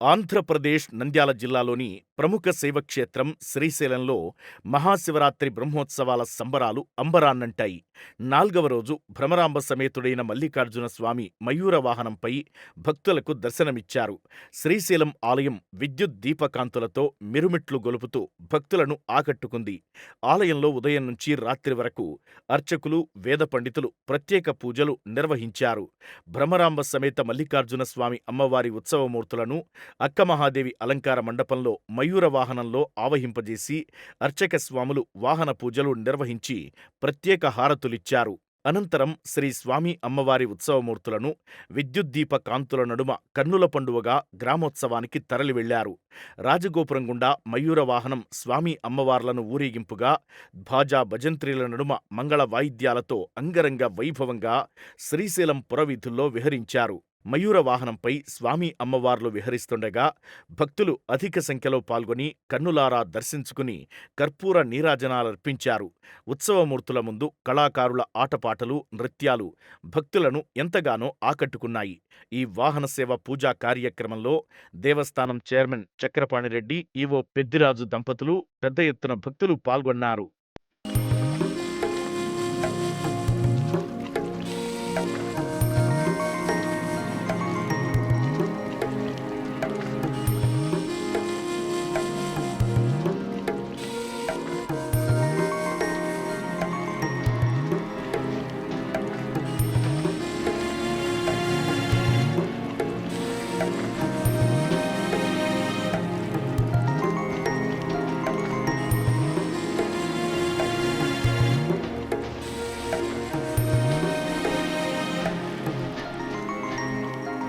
ఆంధ్రప్రదేశ్ నంద్యాల జిల్లాలోని ప్రముఖ శైవక్షేత్రం శ్రీశైలంలో మహాశివరాత్రి బ్రహ్మోత్సవాల సంబరాలు అంబరాన్నంటాయి. నాల్గవ రోజు భ్రమరాంబ సమేతుడైన మల్లికార్జున స్వామి మయూర వాహనంపై భక్తులకు దర్శనమిచ్చారు. శ్రీశైలం ఆలయం విద్యుత్ దీపకాంతులతో మిరుమిట్లు గొలుపుతూ భక్తులను ఆకట్టుకుంది. ఆలయంలో ఉదయం నుంచి రాత్రి వరకు అర్చకులు, వేద పండితులు ప్రత్యేక పూజలు నిర్వహించారు. భ్రమరాంబ సమేత మల్లికార్జున స్వామి అమ్మవారి ఉత్సవమూర్తులను అక్కమహాదేవి అలంకార మండపంలో మయూర వాహనంలో ఆవహింపజేసి అర్చక స్వాములు వాహన పూజలు నిర్వహించి ప్రత్యేక హారతులిచ్చారు. అనంతరం శ్రీ స్వామి అమ్మవారి ఉత్సవమూర్తులను విద్యుద్దీప కాంతుల నడుమ కన్నుల పండువగా గ్రామోత్సవానికి తరలివెళ్ళారు. రాజగోపురం గుండా మయూర వాహనం స్వామి అమ్మవార్లను ఊరేగింపుగా భాజా భజంత్రీల నడుమ మంగళ వాయిద్యాలతో అంగరంగ వైభవంగా శ్రీశైలం పురవీధుల్లో విహరించారు. మయూర వాహనంపై స్వామి అమ్మవార్లు విహరిస్తుండగా భక్తులు అధిక సంఖ్యలో పాల్గొని కన్నులారా దర్శించుకుని కర్పూర నీరాజనాలర్పించారు. ఉత్సవమూర్తుల ముందు కళాకారుల ఆటపాటలు, నృత్యాలు భక్తులను ఎంతగానో ఆకట్టుకున్నాయి. ఈ వాహన సేవ పూజా కార్యక్రమంలో దేవస్థానం చైర్మన్ చక్రపాణిరెడ్డి, ఈవో పెద్దిరాజు దంపతులు పెద్ద ఎత్తున భక్తులు పాల్గొన్నారు.